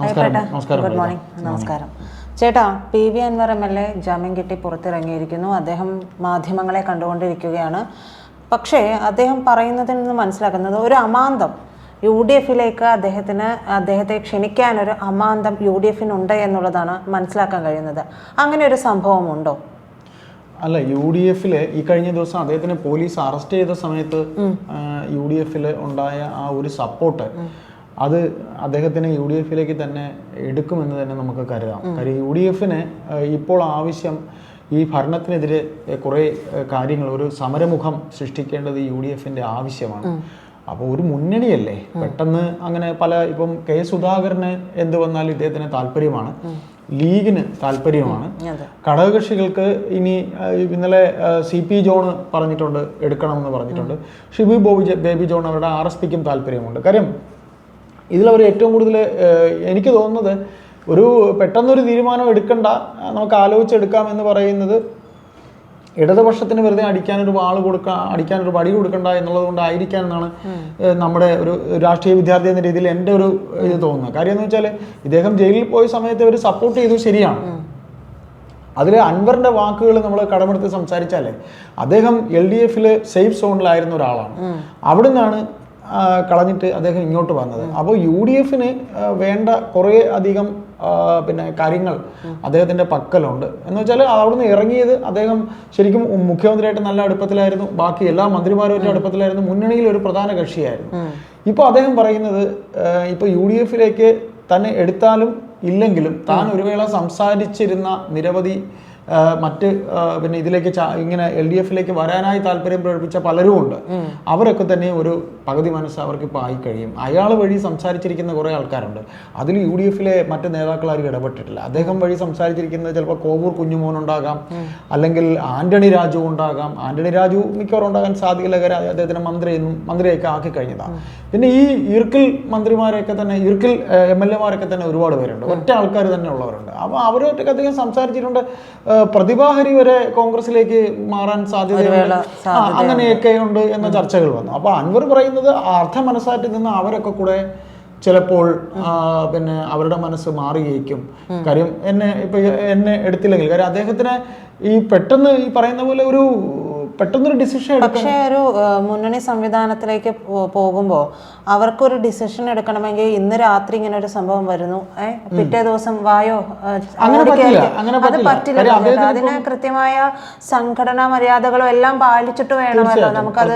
നമസ്കാരം. ചേട്ടാ, നമസ്കാരം ഗുഡ് മോർണിംഗ് നമസ്കാരം. ചേട്ടാ P V Anvar M L A ജാമ്യം കിട്ടി പുറത്തിറങ്ങിയിരിക്കുന്നു. അദ്ദേഹം മാധ്യമങ്ങളെ കണ്ടുകൊണ്ടിരിക്കുകയാണ്. പക്ഷേ അദ്ദേഹം പറയുന്നതിൽ നിന്ന് മനസ്സിലാക്കുന്നത് ഒരു അമാന്തം. യു ഡി എഫിലേക്ക് അദ്ദേഹത്തിന് അദ്ദേഹത്തെ ക്ഷണിക്കാനൊരു അമാന്തം യു ഡി എഫിനുണ്ട് എന്നുള്ളതാണ് മനസ്സിലാക്കാൻ കഴിയുന്നത്. അങ്ങനെ ഒരു സംഭവമുണ്ടോ? അല്ല യു ഡി എഫിൽ ഈ കഴിഞ്ഞ ദിവസം അദ്ദേഹത്തിനെ പോലീസ് അറസ്റ്റ് ചെയ്ത സമയത്ത് യു ഡി എഫിൽ ഉണ്ടായ ആ ഒരു സപ്പോർട്ട് അത് അദ്ദേഹത്തിന് യു ഡി എഫിലേക്ക് തന്നെ എടുക്കുമെന്ന് തന്നെ നമുക്ക് കരുതാം. കാര്യം യു ഡി എഫിന് ഇപ്പോൾ ആവശ്യം ഈ ഭരണത്തിനെതിരെ കുറേ കാര്യങ്ങൾ ഒരു സമരമുഖം സൃഷ്ടിക്കേണ്ടത് യു ഡി എഫിന്റെ ആവശ്യമാണ് അപ്പോൾ ഒരു മുന്നണിയല്ലേ? പെട്ടെന്ന് അങ്ങനെ പല ഇപ്പം കെ സുധാകരന് എന്ത് വന്നാലും ഇദ്ദേഹത്തിന് താല്പര്യമാണ്. ലീഗിന് താല്പര്യമാണ്. ഘടകകക്ഷികൾക്ക് ഇനി ഇന്നലെ സി പി ജോൺ പറഞ്ഞിട്ടുണ്ട് എടുക്കണമെന്ന് പറഞ്ഞിട്ടുണ്ട്. ഷിബു ബോബി ബേബി ജോൺ അവരുടെ ആർ എസ് പിക്കും താല്പര്യമുണ്ട്. കാര്യം ഇതിലവർ ഏറ്റവും കൂടുതൽ എനിക്ക് തോന്നുന്നത് ഒരു പെട്ടെന്നൊരു തീരുമാനം എടുക്കണ്ട നമുക്ക് ആലോചിച്ചെടുക്കാം എന്ന് പറയുന്നത് ഇടതുപക്ഷത്തിന് വെറുതെ അടിക്കാനൊരു വാൾ കൊടുക്ക അടിക്കാനൊരു വടി കൊടുക്കണ്ട എന്നുള്ളത് കൊണ്ടായിരിക്കാം എന്നാണ് നമ്മുടെ ഒരു രാഷ്ട്രീയ വിദ്യാർത്ഥി എന്ന രീതിയിൽ എന്റെ ഒരു ഇത് തോന്നുന്നത്. കാര്യം എന്ന് വെച്ചാൽ ഇദ്ദേഹം ജയിലിൽ പോയ സമയത്ത് ഒരു സപ്പോർട്ട് ചെയ്തു ശരിയാണ്. അതിൽ അൻവറിന്റെ വാക്കുകൾ നമ്മൾ കടമെടുത്ത് സംസാരിച്ചാലേ അദ്ദേഹം എൽ ഡി എഫിൽ സേഫ് സോണിലായിരുന്ന ഒരാളാണ്. അവിടെ നിന്നാണ് ആ, കളഞ്ഞിട്ട് അദ്ദേഹം ഇങ്ങോട്ട് വന്നത്. അപ്പോൾ യു ഡി എഫിന് വേണ്ട കുറേ അധികം പിന്നെ കാര്യങ്ങൾ അദ്ദേഹത്തിന്റെ പക്കലുണ്ട്. എന്ന് വെച്ചാൽ അവിടുന്ന് ഇറങ്ങിയത് അദ്ദേഹം ശരിക്കും മുഖ്യമന്ത്രിയായിട്ട് നല്ല അടുപ്പത്തിലായിരുന്നു. ബാക്കി എല്ലാ മന്ത്രിമാരുമായിട്ട് അടുപ്പത്തിലായിരുന്നു. മുന്നണിയിൽ ഒരു പ്രധാന കക്ഷിയായിരുന്നു. ഇപ്പോൾ അദ്ദേഹം പറയുന്നത് ഇപ്പോൾ യു ഡി എഫിലേക്ക് തന്നെ എടുത്താലും ഇല്ലെങ്കിലും താൻ ഒരു വേള സംസാരിച്ചിരുന്ന നിരവധി മറ്റ് പിന്നെ ഇതിലേക്ക് ഇങ്ങനെ എൽ ഡി എഫിലേക്ക് വരാനായി താല്പര്യം പ്രകടിപ്പിച്ച പലരും ഉണ്ട്. അവരൊക്കെ തന്നെ ഒരു പകുതി മനസ്സ് അവർക്ക് ഇപ്പോൾ ആയി കഴിയും അയാൾ വഴി സംസാരിച്ചിരിക്കുന്ന കുറേ ആൾക്കാരുണ്ട്. അതിൽ യു ഡി എഫിലെ മറ്റ് നേതാക്കൾ ആരും ഇടപെട്ടിട്ടില്ല. അദ്ദേഹം വഴി സംസാരിച്ചിരിക്കുന്നത് ചിലപ്പോൾ കോവൂർ കുഞ്ഞുമോൻ ഉണ്ടാകാം. അല്ലെങ്കിൽ ആന്റണി രാജു ഉണ്ടാകാം. ആന്റണി രാജു മിക്കവാറും ഉണ്ടാകാൻ സാധ്യതയില്ല കാര്യം അദ്ദേഹത്തിന് മന്ത്രിയെന്നും മന്ത്രിയൊക്കെ ആക്കി കഴിഞ്ഞതാണ് പിന്നെ ഈ ഈർക്കിൽ മന്ത്രിമാരെയൊക്കെ തന്നെ ഈർക്കിൽ എം എൽ എമാരൊക്കെ തന്നെ ഒരുപാട് പേരുണ്ട്. ഒറ്റ ആൾക്കാർ തന്നെ ഉള്ളവരുണ്ട്. അപ്പോൾ അവരൊക്കെ അദ്ദേഹം സംസാരിച്ചിട്ടുണ്ട്. പ്രതിഭാഹരി വരെ കോൺഗ്രസിലേക്ക് മാറാൻ സാധ്യതയുണ്ട്. ആ, അങ്ങനെയൊക്കെ ഉണ്ട് എന്ന ചർച്ചകൾ വന്നു. അപ്പൊ അൻവർ പറയുന്നത് അർത്ഥ മനസ്സായിട്ട് നിന്ന് അവരൊക്കെ കൂടെ ചിലപ്പോൾ പിന്നെ അവരുടെ മനസ്സ് മാറിയേക്കും. കാര്യം എന്നെ ഇപ്പൊ എന്നെ എടുത്തില്ലെങ്കിൽ. കാര്യം അദ്ദേഹത്തിന് ഈ പെട്ടെന്ന് ഈ പറയുന്ന പോലെ ഒരു പെട്ടെന്നൊരു ഡിസിഷൻ പക്ഷേ ഒരു മുന്നണി സംവിധാനത്തിലേക്ക് പോകുമ്പോൾ അവർക്കൊരു ഡിസിഷൻ എടുക്കണമെങ്കിൽ ഇന്ന് രാത്രി ഇങ്ങനെ ഒരു സംഭവം വരുന്നു. പിറ്റേ ദിവസം വായോ? അത് പറ്റില്ല. അതിന് കൃത്യമായ സംഘടനാ മര്യാദകളും എല്ലാം പാലിച്ചിട്ട് വേണമല്ലോ നമുക്കത്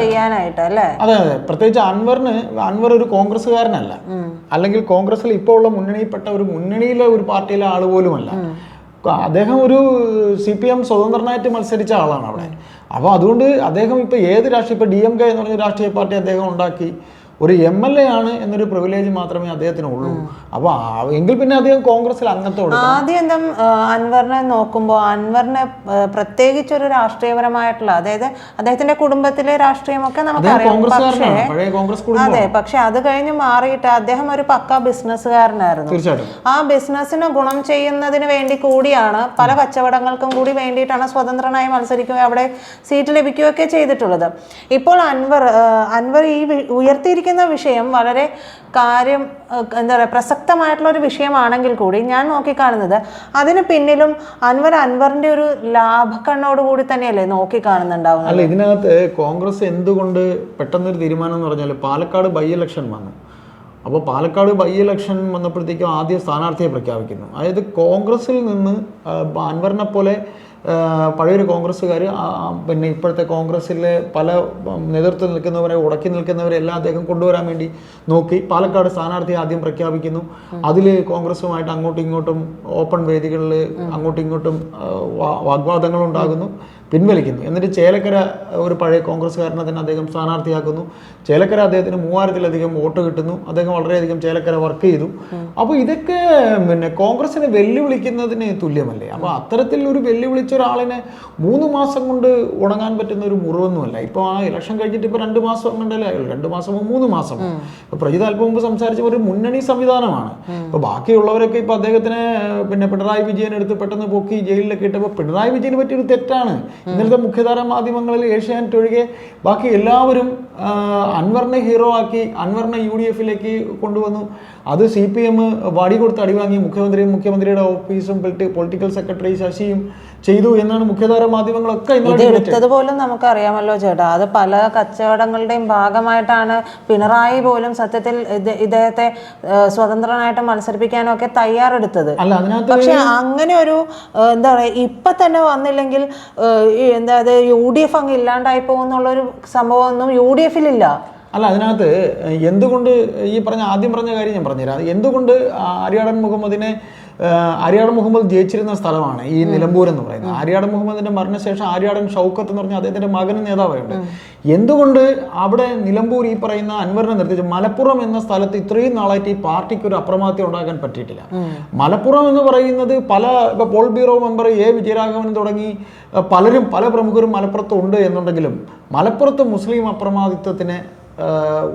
ചെയ്യാനായിട്ട് അല്ലേ? അതെ അതെ. പ്രത്യേകിച്ച് അൻവറിന് അൻവർ ഒരു കോൺഗ്രസ്സുകാരനല്ല. അല്ലെങ്കിൽ കോൺഗ്രസിൽ ഇപ്പോൾ ഉള്ള മുന്നണിയിൽപ്പെട്ട ഒരു മുന്നണിയിലെ ഒരു പാർട്ടിയിലെ ആൾ പോലുമല്ല. അദ്ദേഹം ഒരു സി പി എം സ്വതന്ത്രനായിട്ട് മത്സരിച്ച ആളാണ് അവിടെ. അപ്പോൾ അതുകൊണ്ട് അദ്ദേഹം ഇപ്പോൾ ഏത് രാഷ്ട്രീയ ഇപ്പോൾ ഡി എം കെ എന്ന് പറഞ്ഞ രാഷ്ട്രീയ പാർട്ടി അദ്ദേഹം ഉണ്ടാക്കി. ഒരു എം എൽ എ ആണ് എന്നൊരു പ്രിവിലേജ് മാത്രമേ അദ്ദേഹത്തിന് അപ്പോൾ എങ്കിൽ പിന്നെ അദ്ദേഹം കോൺഗ്രസിൽ അംഗത്വം ആദ്യം എന്താ അൻവറിനെ നോക്കുമ്പോൾ അൻവറിനെ പ്രത്യേകിച്ച് ഒരു രാഷ്ട്രീയപരമായിട്ടുള്ള അതായത് അദ്ദേഹത്തിന്റെ കുടുംബത്തിലെ രാഷ്ട്രീയമൊക്കെ നമുക്കറിയാം. പക്ഷേ അതെ പക്ഷെ അത് കഴിഞ്ഞ് മാറിയിട്ട് അദ്ദേഹം ഒരു പക്ക ബിസിനസ്സുകാരനായിരുന്നു. ആ ബിസിനസ്സിന് ഗുണം ചെയ്യുന്നതിന് വേണ്ടി കൂടിയാണ് പല കച്ചവടങ്ങൾക്കും കൂടി വേണ്ടിയിട്ടാണ് സ്വതന്ത്രനായി മത്സരിക്കുകയും അവിടെ സീറ്റ് ലഭിക്കുകയൊക്കെ ചെയ്തിട്ടുള്ളത്. ഇപ്പോൾ അൻവർ അൻവർ ഈ ഉയർത്തിയിരിക്കുന്ന വിഷയം വളരെ കാര്യം എന്താ പറയുക പ്രസക്തമായിട്ടുള്ള ഒരു വിഷയമാണെങ്കിൽ കൂടി ഞാൻ നോക്കിക്കാണുന്നത് അതിന് പിന്നിലും അൻവർ അൻവറിന്റെ ഒരു ലാഭക്കണ്ണോട് കൂടി തന്നെയല്ലേ നോക്കിക്കാണുന്നുണ്ടാവുന്നത്? അല്ല ഇതിനകത്ത് കോൺഗ്രസ് എന്തുകൊണ്ട് പെട്ടെന്നൊരു തീരുമാനം എന്ന് പറഞ്ഞാൽ പാലക്കാട് ബൈ ഇലക്ഷൻ വന്നു. അപ്പോൾ പാലക്കാട് ബൈ ഇലക്ഷൻ വന്നപ്പോഴത്തേക്കും ആദ്യം സ്ഥാനാർത്ഥിയെ പ്രഖ്യാപിക്കുന്നു. അതായത് കോൺഗ്രസിൽ നിന്ന് അൻവറിനെ പോലെ പഴയൊരു കോൺഗ്രസ്സുകാർ പിന്നെ ഇപ്പോഴത്തെ കോൺഗ്രസ്സിലെ പല നേതൃത്വം നിൽക്കുന്നവരെ ഉടക്കി നിൽക്കുന്നവരെ എല്ലാം അദ്ദേഹം കൊണ്ടുവരാൻ വേണ്ടി നോക്കി. പാലക്കാട് സ്ഥാനാർത്ഥി ആദ്യം പ്രഖ്യാപിക്കുന്നു. അതിൽ കോൺഗ്രസ്സുമായിട്ട് അങ്ങോട്ടും ഇങ്ങോട്ടും ഓപ്പൺ വേദികളിൽ അങ്ങോട്ടും ഇങ്ങോട്ടും വാഗ്വാദങ്ങളുണ്ടാകുന്നു വാഗ്വാദങ്ങൾ ഉണ്ടാകുന്നു പിൻവലിക്കുന്നു. എന്നിട്ട് ചേലക്കര ഒരു പഴയ കോൺഗ്രസ്സുകാരനെ തന്നെ അദ്ദേഹം സ്ഥാനാർത്ഥിയാക്കുന്നു. ചേലക്കര അദ്ദേഹത്തിന് മൂവായിരത്തിലധികം വോട്ട് കിട്ടുന്നു. അദ്ദേഹം വളരെയധികം ചേലക്കര വർക്ക് ചെയ്തു. അപ്പോൾ ഇതൊക്കെ പിന്നെ കോൺഗ്രസിനെ വെല്ലുവിളിക്കുന്നതിന് തുല്യമല്ലേ? അപ്പോൾ അത്തരത്തിൽ ഒരു വെല്ലുവിളിച്ച ഒരാളിനെ മൂന്ന് മാസം കൊണ്ട് ഉണങ്ങാൻ പറ്റുന്ന ഒരു മുറിവൊന്നുമല്ല. ഇപ്പോൾ ആ ഇലക്ഷൻ കഴിഞ്ഞിട്ട് ഇപ്പോൾ രണ്ട് മാസം കണ്ടല്ലേ രണ്ട് മാസമോ മൂന്ന് മാസമോ ഇപ്പോൾ പ്രജിത അല്പം മുമ്പ് സംസാരിച്ച ഒരു മുന്നണി സംവിധാനമാണ്. ഇപ്പോൾ ബാക്കിയുള്ളവരൊക്കെ ഇപ്പോൾ അദ്ദേഹത്തിനെ പിന്നെ പിണറായി വിജയൻ എടുത്ത് പെട്ടെന്ന് പൊക്കി ജയിലിലൊക്കെ ഇട്ടപ്പോൾ പിണറായി വിജയന് പറ്റിയൊരു തെറ്റാണ്. ഇന്നലത്തെ മുഖ്യധാര മാധ്യമങ്ങളിൽ ഏഷ്യാനെറ്റ് ഒഴികെ ബാക്കി എല്ലാവരും അൻവറിനെ ഹീറോ ആക്കി അൻവറിനെ യു ഡി എഫിലേക്ക് കൊണ്ടുവന്നു. അത് സി പി എം വടി കൊടുത്ത് അടിവാങ്ങി മുഖ്യമന്ത്രിയും മുഖ്യമന്ത്രിയുടെ ഓഫീസും പൊളിറ്റിക്കൽ സെക്രട്ടറി ശശിയും ചെയ്തു എന്നാണ് മുഖ്യധാര മാധ്യമങ്ങളൊക്കെ ഇത് എടുത്തത് പോലും നമുക്കറിയാമല്ലോ ചേട്ടാ. അത് പല കച്ചവടങ്ങളുടെയും ഭാഗമായിട്ടാണ് പിണറായി പോലും സത്യത്തിൽ ഇദ്ദേഹത്തെ സ്വതന്ത്രനായിട്ട് മത്സരിപ്പിക്കാനും ഒക്കെ തയ്യാറെടുത്തത് പക്ഷെ അങ്ങനെ ഒരു എന്താ പറയാ ഇപ്പൊ തന്നെ വന്നില്ലെങ്കിൽ എന്താ യു ഡി എഫ് അങ്ങ് ഇല്ലാണ്ടായി പോകുന്നുള്ളൊരു സംഭവം ഒന്നും യു ഡി എഫിലില്ല. അല്ല അതിനകത്ത് എന്തുകൊണ്ട് ഈ പറഞ്ഞ ആദ്യം പറഞ്ഞ കാര്യം ഞാൻ പറഞ്ഞുതരാം. എന്തുകൊണ്ട് ആര്യാടൻ മുഹമ്മദിനെ ആ, ആര്യാടൻ മുഹമ്മദ് ജയിച്ചിരുന്ന സ്ഥലമാണ് ഈ നിലമ്പൂർ എന്ന് പറയുന്നത്. ആര്യാടൻ മുഹമ്മദിന്റെ മരണശേഷം ആര്യാടൻ ഷൗക്കത്ത് എന്ന് പറഞ്ഞ അദ്ദേഹത്തിന്റെ മകനും നേതാവായുണ്ട്. എന്തുകൊണ്ട് അവിടെ നിലമ്പൂർ ഈ പറയുന്ന അൻവറിനെ നിർത്തിച്ചു മലപ്പുറം എന്ന സ്ഥലത്ത് ഇത്രയും നാളായിട്ട് ഈ പാർട്ടിക്ക് ഒരു അപ്രമാദ്യം ഉണ്ടാക്കാൻ പറ്റിയിട്ടില്ല. മലപ്പുറം എന്ന് പറയുന്നത് പല ഇപ്പൊ Paul bureau member A Vijayaraghavan തുടങ്ങി പലരും പല പ്രമുഖരും മലപ്പുറത്ത് ഉണ്ട് എന്നുണ്ടെങ്കിലും മലപ്പുറത്ത് മുസ്ലിം അപ്രമാദിത്വത്തിന്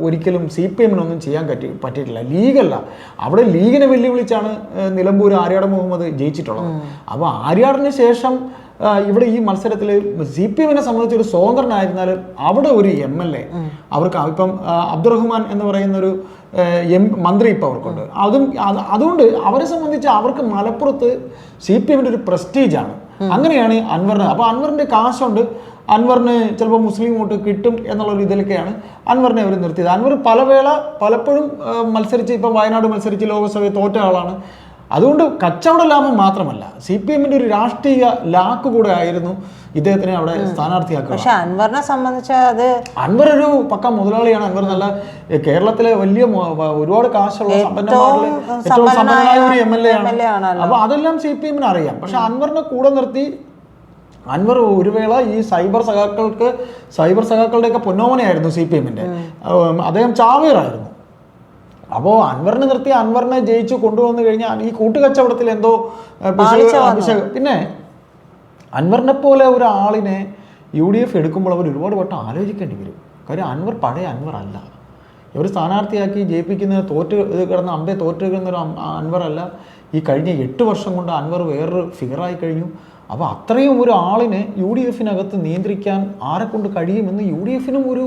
ഒരിക്കലും സി പി എമ്മിനൊന്നും ചെയ്യാൻ പറ്റി പറ്റിയിട്ടില്ല. ലീഗല്ല. അവിടെ ലീഗിനെ വെല്ലുവിളിച്ചാണ് നിലമ്പൂർ ആര്യാട മുഹമ്മദ് ജയിച്ചിട്ടുള്ളത്. അപ്പോൾ ആര്യാടിന് ശേഷം ഇവിടെ ഈ മത്സരത്തിൽ സി പി എമ്മിനെ സംബന്ധിച്ച് ഒരു സ്വതന്ത്രനായിരുന്നാലും അവിടെ ഒരു എം എൽ എ അവർക്ക് ഇപ്പം അബ്ദുറഹ്മാൻ എന്ന് പറയുന്ന ഒരു എം മന്ത്രി ഇപ്പോൾ അവർക്കുണ്ട്. അതും അതുകൊണ്ട് അവരെ സംബന്ധിച്ച് അവർക്ക് മലപ്പുറത്ത് സി പി എമ്മിന്റെ ഒരു പ്രസ്റ്റീജാണ്. അങ്ങനെയാണ് അൻവറിന്. അപ്പോൾ അൻവറിന്റെ കാശുണ്ട്. അൻവറിന് ചിലപ്പോൾ മുസ്ലിം വോട്ട് കിട്ടും എന്നുള്ള ഒരു ഇതിലൊക്കെയാണ് അൻവറിനെ അവർ നിർത്തിയത്. അൻവർ പലവേള പലപ്പോഴും മത്സരിച്ച് ഇപ്പം വയനാട് മത്സരിച്ച് ലോക്സഭയിൽ തോറ്റ ആളാണ്. അതുകൊണ്ട് കച്ചവട ലാഭം മാത്രമല്ല സി പി എമ്മിന്റെ ഒരു രാഷ്ട്രീയ ലാക്ക് കൂടെ ആയിരുന്നു ഇദ്ദേഹത്തിനെ അവിടെ സ്ഥാനാർത്ഥിയാക്കുക. പക്ഷെ അൻവറിനെ സംബന്ധിച്ച് അത് അൻവർ ഒരു പക്ക മുതലാളിയാണ്. അൻവർ നല്ല കേരളത്തിലെ വലിയ ഒരുപാട് കാശുള്ള സമ്പന്നമായ ഏറ്റവും സമ്പന്നനായ ഒരു എം എൽ എ ആണ്. അപ്പൊ അതെല്ലാം സി പി എമ്മിന് അറിയാം പക്ഷെ അൻവറിനെ കൂടെ നിർത്തി അൻവർ ഒരു വേള ഈ സൈബർ സഖാക്കൾക്ക് സൈബർ സഖാക്കളുടെയൊക്കെ പൊന്നോമനയായിരുന്നു സി പി എമ്മിന്റെ. അദ്ദേഹം ചാവേറായിരുന്നു. അപ്പോൾ അൻവറിനെ നിർത്തി അൻവറിനെ ജയിച്ചു കൊണ്ടുവന്നു കഴിഞ്ഞാൽ ഈ കൂട്ടുകച്ചവടത്തിൽ എന്തോ പിന്നെ അൻവറിനെ പോലെ ഒരാളിനെ യു ഡി എഫ് എടുക്കുമ്പോൾ അവർ ഒരുപാട് വട്ടം ആലോചിക്കേണ്ടി വരും. കാര്യം അൻവർ പഴയ അൻവർ അല്ല. ഇവർ സ്ഥാനാർത്ഥിയാക്കി ജയിപ്പിക്കുന്ന തോറ്റ് കിടന്ന അമ്പെ തോറ്റ് കിടന്ന ഒരു അൻവർ അല്ല. ഈ കഴിഞ്ഞ എട്ട് വർഷം കൊണ്ട് അൻവർ വേറൊരു ഫിഗറായി കഴിഞ്ഞു. അപ്പോൾ അത്രയും ഒരാളിനെ യു ഡി എഫിനകത്ത് നിയന്ത്രിക്കാൻ ആരെ കൊണ്ട് കഴിയുമെന്ന് യു ഡി എഫിനും ഒരു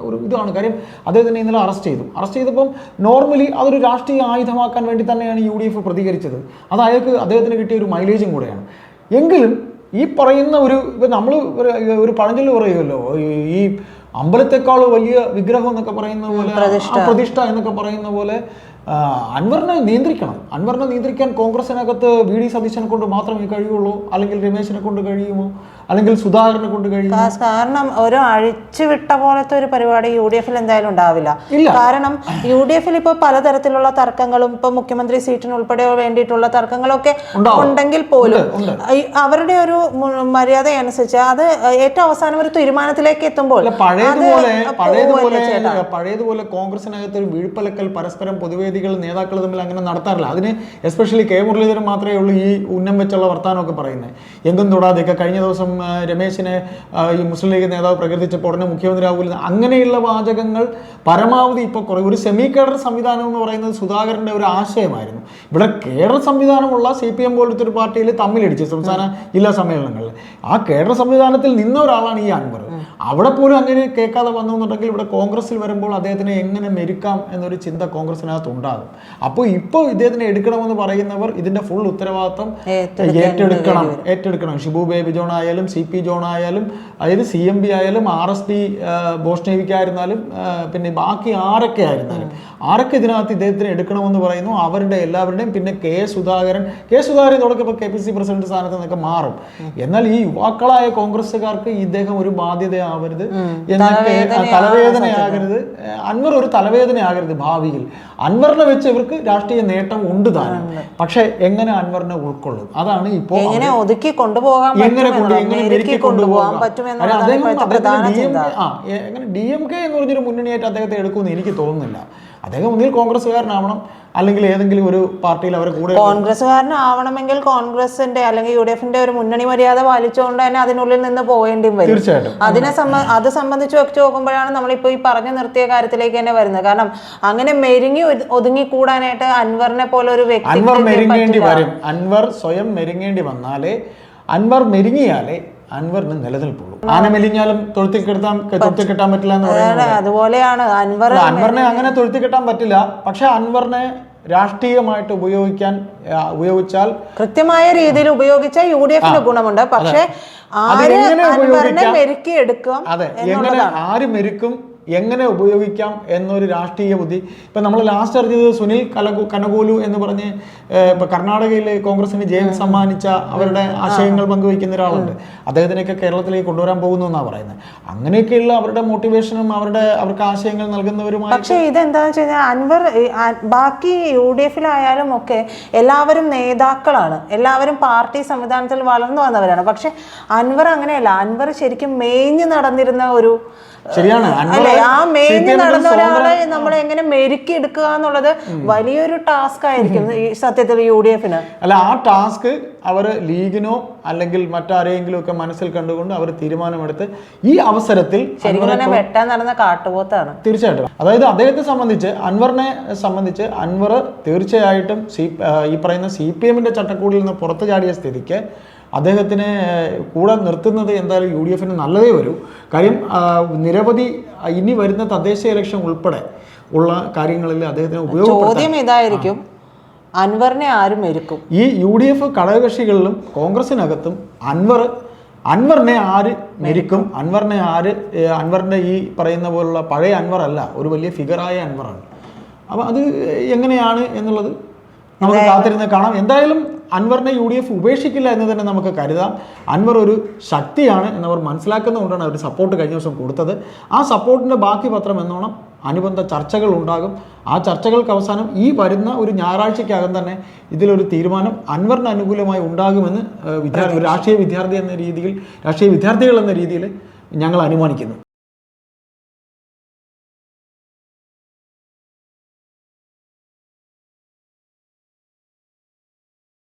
ഒരു ഇതാണ്. കാര്യം അദ്ദേഹത്തിനെ ഇന്നലെ അറസ്റ്റ് ചെയ്തു. അറസ്റ്റ് ചെയ്തപ്പം നോർമലി അതൊരു രാഷ്ട്രീയ ആയുധമാക്കാൻ വേണ്ടി തന്നെയാണ് യു ഡി എഫ് പ്രതികരിച്ചത്. അത് അയാൾക്ക് അദ്ദേഹത്തിന് കിട്ടിയ ഒരു മൈലേജും കൂടെയാണ്. എങ്കിലും ഈ പറയുന്ന ഒരു ഇപ്പം നമ്മൾ ഒരു പഴഞ്ചൊല്ല് പറയുമല്ലോ ഈ- അമ്പലത്തെക്കാൾ വലിയ വിഗ്രഹം എന്നൊക്കെ പറയുന്ന പോലെ പ്രതിഷ്ഠ എന്നൊക്കെ പറയുന്ന പോലെ അൻവറിനെ നിയന്ത്രിക്കണം. അൻവറിനെ നിയന്ത്രിക്കാൻ കോൺഗ്രസിനകത്ത് വി ഡി സതീശനെ കൊണ്ട് മാത്രമേ കഴിയുള്ളൂ അല്ലെങ്കിൽ രമേശിനെ കൊണ്ട് കഴിയുമോ? അല്ലെങ്കിൽ സുധാകരനെ കൊണ്ട് കഴിയും കാരണം ഒരു അഴിച്ചു വിട്ട പോലത്തെ ഒരു പരിപാടി യു ഡി എഫിൽ എന്തായാലും ഉണ്ടാവില്ല. കാരണം യു ഡി എഫിൽ ഇപ്പോൾ പലതരത്തിലുള്ള തർക്കങ്ങളും ഇപ്പൊ മുഖ്യമന്ത്രി സീറ്റിന് ഉൾപ്പെടെ വേണ്ടിയിട്ടുള്ള തർക്കങ്ങളൊക്കെ ഉണ്ടെങ്കിൽ പോലും അവരുടെ ഒരു മര്യാദ അനുസരിച്ച് അത് ഏറ്റവും അവസാനം ഒരു തീരുമാനത്തിലേക്ക് എത്തുമ്പോൾ പഴയതുപോലെ പഴയതുപോലെ പഴയതുപോലെ കോൺഗ്രസിനകത്ത് ഒരു വീഴ്പ്പലക്കൽ പരസ്പരം പൊതുവേദികൾ നേതാക്കൾ തമ്മിൽ അങ്ങനെ നടത്താറില്ല. അതിന് എസ്പെഷ്യലി കെ മുരളീധരൻ മാത്രമേ ഉള്ളൂ ഈ ഉന്നം വെച്ചുള്ള വർത്തമാനമൊക്കെ പറയുന്നത്. എന്തും തൊടാതെയൊക്കെ കഴിഞ്ഞ ദിവസം രമേശിനെ ഈ മുസ്ലിം ലീഗ് നേതാവ് പ്രകീർത്തിച്ചപ്പോൾ ഉടനെ മുഖ്യമന്ത്രി ആകൂല അങ്ങനെയുള്ള വാചകങ്ങൾ പരമാവധി ഇപ്പോൾ കുറേ ഒരു സെമി കേഡർ സംവിധാനം എന്ന് പറയുന്നത് സുധാകരന്റെ ഒരു ആശയമായിരുന്നു. ഇവിടെ കേഡർ സംവിധാനമുള്ള സി പി എം പോലത്തെ ഒരു പാർട്ടിയിൽ തമ്മിലടിച്ച് സംസ്ഥാന ജില്ലാ സമ്മേളനങ്ങളിൽ. ആ കേഡർ സംവിധാനത്തിൽ നിന്ന ഒരാളാണ് ഈ അൻവർ. അവിടെ പോലും അങ്ങനെ കേൾക്കാതെ വന്നു എന്നുണ്ടെങ്കിൽ ഇവിടെ കോൺഗ്രസ്സിൽ വരുമ്പോൾ അദ്ദേഹത്തിനെ എങ്ങനെ മെരുക്കാം എന്നൊരു ചിന്ത കോൺഗ്രസിനകത്ത് ഉണ്ടാകും അപ്പോൾ ഇപ്പോൾ ഇദ്ദേഹത്തിനെ എടുക്കണമെന്ന് പറയുന്നവർ ഇതിന്റെ ഫുൾ ഉത്തരവാദിത്തം ഏറ്റെടുക്കണം ഏറ്റെടുക്കണം. ഷിബു ബേബി ജോൺ ആയാലും സി പി ജോൺ ആയാലും അതായത് സി എം ബി ആയാലും ആർ എസ് പി ബോഷ്നേവിക്കായിരുന്നാലും പിന്നെ ബാക്കി ആരൊക്കെ ആയിരുന്നാലും. ആരൊക്കെ ഇതിനകത്ത് ഇദ്ദേഹത്തിന് എടുക്കണമെന്ന് പറയുന്നു? അവരുടെ എല്ലാവരുടെയും പിന്നെ കെ സുധാകരൻ. കെ സുധാകരൻ ഇതോടൊക്കെ ഇപ്പോൾ കെ പി സി പ്രസിഡന്റ് സ്ഥാനത്ത് നിന്നൊക്കെ മാറും. എന്നാൽ ഈ യുവാക്കളായ കോൺഗ്രസ്സുകാർക്ക് ഇദ്ദേഹം ഒരു ബാധ്യതയാവരുത് എന്നൊക്കെ തലവേദനയാകരുത്. അൻവർ ഒരു തലവേദനയാകരുത് ഭാവിയിൽ. അൻവറിനെ വെച്ച് ഇവർക്ക് രാഷ്ട്രീയ നേട്ടം ഉണ്ട് താനും. പക്ഷെ എങ്ങനെ അൻവറിനെ ഉൾക്കൊള്ളും? അതാണ് ഇപ്പോൾ എങ്ങനെ ഒതുക്കി കൊണ്ടുപോകാൻ എങ്ങനെ എങ്ങനെ കൊണ്ടുപോകാൻ അദ്ദേഹം ഡി എം കെ എന്ന് പറഞ്ഞൊരു മുന്നണിയായിട്ട് അദ്ദേഹത്തെ എടുക്കുമെന്ന് എനിക്ക് തോന്നുന്നില്ല. അദ്ദേഹം ഒന്നിൽ കോൺഗ്രസ്സുകാരനാവണം അല്ലെങ്കിൽ ഏതെങ്കിലും ഒരു പാർട്ടിയിൽ അവരെ കൂടെ കോൺഗ്രസ്സുകാരനാവണമെങ്കിൽ കോൺഗ്രസിന്റെ അല്ലെങ്കിൽ യു ഡി എഫിന്റെ ഒരു മുന്നണി മര്യാദ പാലിച്ചുകൊണ്ട് തന്നെ അതിനുള്ളിൽ നിന്ന് പോകേണ്ടി വരും. തീർച്ചയായിട്ടും. അതിനെ സംബ അത് സംബന്ധിച്ച് വെച്ച് നോക്കുമ്പോഴാണ് നമ്മളിപ്പോൾ ഈ പറഞ്ഞു നിർത്തിയ കാര്യത്തിലേക്ക് തന്നെ വരുന്നത്. കാരണം അങ്ങനെ മെരുങ്ങി ഒതു- ഒതുങ്ങി കൂടാനായിട്ട് അൻവറിനെ പോലെ ഒരു വ്യക്തി അൻവർ മെരുങ്ങേണ്ടി വരും. അൻവർ സ്വയം മെരുങ്ങേണ്ടി വന്നാലേ അൻവർ മെരുങ്ങിയാലേ അൻവറിന് നിലനിൽപ്പുള്ളൂ. ആന മെലിഞ്ഞാലും തൊഴുത്തിൽ കെട്ടാൻ തൊഴുത്തിൽ കെട്ടാൻ പറ്റില്ല എന്ന് പറയുന്നത് അതെ, അതുപോലെയാണ് അൻവർ അൻവറിനെ അങ്ങനെ തൊഴുത്തി കെട്ടാൻ പറ്റില്ല. പക്ഷെ അൻവറിനെ രാഷ്ട്രീയമായിട്ട് ഉപയോഗിക്കാൻ ഉപയോഗിച്ചാൽ കൃത്യമായ രീതിയിൽ ഉപയോഗിച്ചാൽ യു ഡി എഫിന് ഗുണമുണ്ട്. പക്ഷെ എടുക്കും അതെ എങ്ങനെ ആര് മെരുക്കും എങ്ങനെ ഉപയോഗിക്കാം എന്നൊരു രാഷ്ട്രീയ ബുദ്ധി. ഇപ്പൊ നമ്മൾ ലാസ്റ്റ് അറിഞ്ഞത് സുനിൽ കലകു കനകോലു എന്ന് പറഞ്ഞ് ഇപ്പൊ കർണാടകയിലെ കോൺഗ്രസിന് ജയം സമ്മാനിച്ച അവരുടെ ആശയങ്ങൾ പങ്കുവയ്ക്കുന്ന ഒരാളുണ്ട്. അദ്ദേഹത്തിനെയൊക്കെ കേരളത്തിലേക്ക് കൊണ്ടുവരാൻ പോകുന്നു എന്നാണ് പറയുന്നത്. അങ്ങനെയൊക്കെയുള്ള അവരുടെ മോട്ടിവേഷനും അവരുടെ അവർക്ക് ആശയങ്ങൾ നൽകുന്നവരുമായി പക്ഷേ ഇതെന്താണെന്ന് വെച്ച് കഴിഞ്ഞാൽ അൻവർ ബാക്കി യു ഡി എഫിലായാലും ഒക്കെ എല്ലാവരും നേതാക്കളാണ്. എല്ലാവരും പാർട്ടി സംവിധാനത്തിൽ വളർന്നു വന്നവരാണ്. പക്ഷെ അൻവർ അങ്ങനെയല്ല അൻവർ ശരിക്കും മേഞ്ഞു നടന്നിരുന്ന ഒരു ശരിയാണ്. അല്ലെ? ആ മേഞ്ഞു നടന്ന ഒരാളെ നമ്മൾ എങ്ങനെ മെരുക്കി എടുക്കുക എന്നുള്ളത് വലിയൊരു ടാസ്ക് ആയിരിക്കും ഈ സത്യത്തിൽ യു ഡി എഫിന്. അല്ല ആ ടാസ്ക് അവർ ലീഗിനോ അല്ലെങ്കിൽ മറ്റാരെയെങ്കിലും ഒക്കെ മനസ്സിൽ കണ്ടുകൊണ്ട് അവർ തീരുമാനമെടുത്ത് ഈ അവസരത്തിൽ ശരിക്കും വെട്ടാൻ നടന്ന കാട്ടുപോത്താണ്. തീർച്ചയായിട്ടും. അതായത് അദ്ദേഹത്തെ സംബന്ധിച്ച് അൻവറിനെ സംബന്ധിച്ച് അൻവർ തീർച്ചയായിട്ടും സി ഈ പറയുന്ന സി പി എമ്മിന്റെ ചട്ടക്കൂടിൽ നിന്ന് പുറത്തു ചാടിയ സ്ഥിതിക്ക് അദ്ദേഹത്തിനെ കൂടെ നിർത്തുന്നത് എന്തായാലും യു ഡി എഫിന് നല്ലതേ വരൂ. കാര്യം നിരവധി ഇനി വരുന്ന തദ്ദേശ ഇലക്ഷൻ ഉൾപ്പെടെ ഉള്ള കാര്യങ്ങളിൽ അദ്ദേഹത്തിന് ചോദ്യം ഇതായിരിക്കും. അൻവറിനെ ആരും എരുക്കും. ഈ യു ഡി എഫ് ഘടകകക്ഷികളിലും കോൺഗ്രസിനകത്തും അൻവർ അൻവറിനെ ആര് മെരിക്കും അൻവറിനെ ആര് അൻവറിന്റെ അൻവറിന്റെ ഈ പറയുന്ന പോലുള്ള പഴയ അൻവർ അല്ല ഒരു വലിയ ഫിഗറായ അൻവറാണ്. അപ്പോൾ അത് എങ്ങനെയാണ് എന്നുള്ളത് നമുക്ക് കാത്തിരുന്ന് കാണാം. എന്തായാലും അൻവറിനെ യു ഡി എഫ് ഉപേക്ഷിക്കില്ല എന്ന് തന്നെ നമുക്ക് കരുതാം. അൻവർ ഒരു ശക്തിയാണ് എന്നവർ മനസ്സിലാക്കുന്നതുകൊണ്ടാണ് അവർ സപ്പോർട്ട് കഴിഞ്ഞ ദിവസം കൊടുത്തത്. ആ സപ്പോർട്ടിന്റെ ബാക്കി പത്രം എന്നോണം അനുബന്ധ ചർച്ചകൾ ഉണ്ടാകും. ആ ചർച്ചകൾക്ക് അവസാനം ഈ വരുന്ന ഒരു ഞായറാഴ്ചയ്ക്കകം തന്നെ ഇതിലൊരു തീരുമാനം അൻവറിന് അനുകൂലമായി ഉണ്ടാകുമെന്ന് വിദ്യാർത്ഥി രാഷ്ട്രീയ വിദ്യാർത്ഥി എന്ന രീതിയിൽ രാഷ്ട്രീയ വിദ്യാർത്ഥികൾ എന്ന രീതിയിൽ ഞങ്ങൾ അനുമാനിക്കുന്നു.